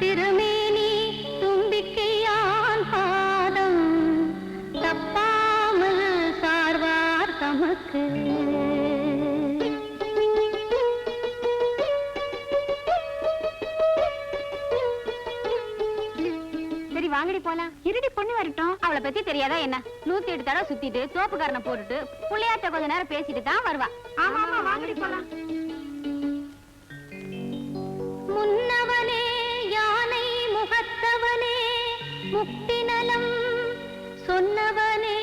திருமேனி தும்பிக்கையான் பாதம் தப்பாமல் சார்வார் தமக்கு. வாங்கடி போலாம். இருடி பொண்ணு வரட்டும். அவளை பத்தி தெரியாதா என்ன? நூத்தி எட்டு தடவை சுத்திட்டு தோப்புக்காரனை போட்டுட்டு பிள்ளையாட்ட கொஞ்ச நேரம் பேசிட்டு தான் வருவா. ஆமா ஆமா வாங்கடி போலாம். முக்தி நலம் சொன்னவனே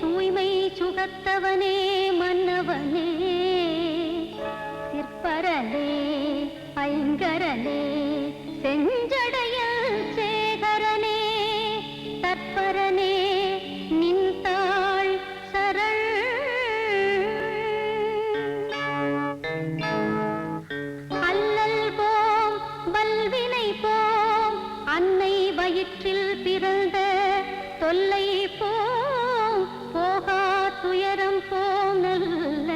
தூய்மை சுகத்தவனே மன்னவனே. சிற்பரலே ஐங்கரலே செஞ்ச வயிற்றில் பிறந்த தொல்லை போம் போகா துயரம் போம் நல்ல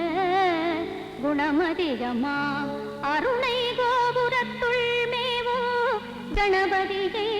குணமதிகமா. அருணை கோபுரத்துள் மேவோ கணபதியை